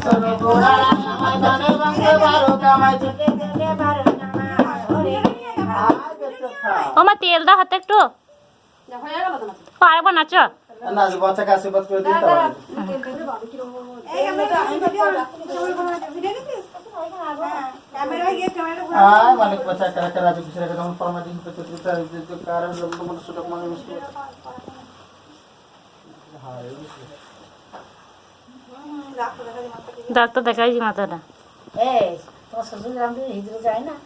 সরো গোড়া আমার ধানের বংশে বারো কামাই থেকে দিলে বারো কামাই ওরে আগে তো খা ও মা, তেল দাও হাতে একটু। পারব নাচো। না ডাক্তার দেখাইছি মাথাটা।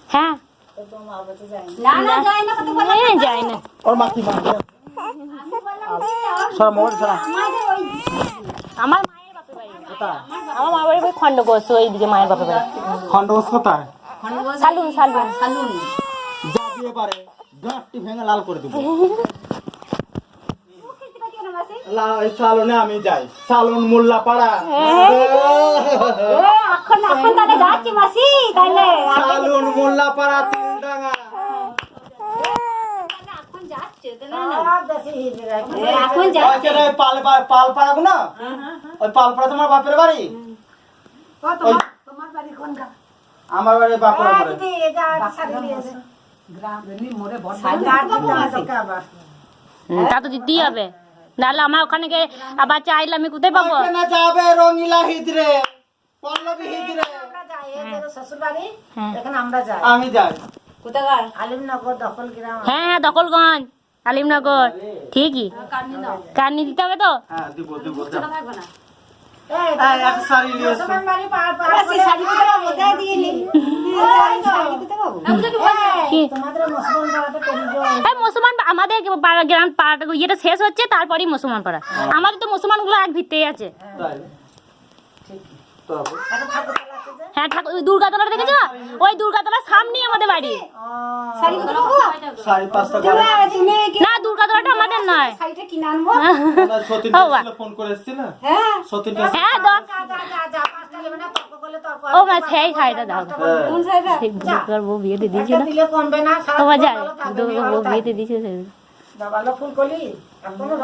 হ্যাঁ। যায় না। আমার মায়ের বাপের বাড়ি। আমার মায়ের বাড়ি ওই খন্ডগোস ওইদিকে মায়ের বাপের বাড়ি। খন্ডবস কোথায়? সালুন সালুন সালুন। যা দিয়ে পারে গাঁটটি ভেঙে লাল করে দিব। সালনে আমি যাই। সালন মোল্লা পাড়া এখন এখন তাহলে যাচ্ছি মাসি তাহলে। সালুন মোল্লা পাড়া না ওই পাল পাড়া তোমার বাপের বাড়ি? আমার বাড়ি বাপের তা তো দিতেই হবে। নাহলে আমার ওখানে গিয়ে আবার চাইলে আমি কোথায় পাবো? ওখানে যাবে রঙিলা হিজরে পল্লবী হিজরে আমরা যাই এই শ্বশুর বাড়ি হ্যাঁ। এখানে আমরা যাই। আমি যাই। কোথাকার? আলিমনগর দখল গ্রাম হ্যাঁ হ্যাঁ দখলগঞ্জ আলিমনগর। ঠিকই কার্নি দিতে হবে তো? হ্যাঁ দিব দিব শাড়ি দিয়ে কি? মুসলমান আমাদের গ্রাম পাড়াটা ইয়েটা শেষ হচ্ছে তারপরেই মুসলমান পাড়া। আমাদের তো মুসলমানগুলো এক ভিত্তেই আছে। তাই। হ্যাঁ ঠাকুর ওই দুর্গাতলাটা দেখেছ? ওই দুর্গাতলার সামনেই আমাদের বাড়ি। না দুর্গাতলাটা আমাদের নয়। ও হ্যাঁ। হ্যাঁ ও মা সেই শাড়িটা দাও কোন শাড়িটা সেই দুর্গার বউ বিয়েতে দিয়েছিল। দিলে কমবে না ও মা যায় দুর্গার বউ বিয়েতে দিয়েছিল। ফুল কলি এখনও রথ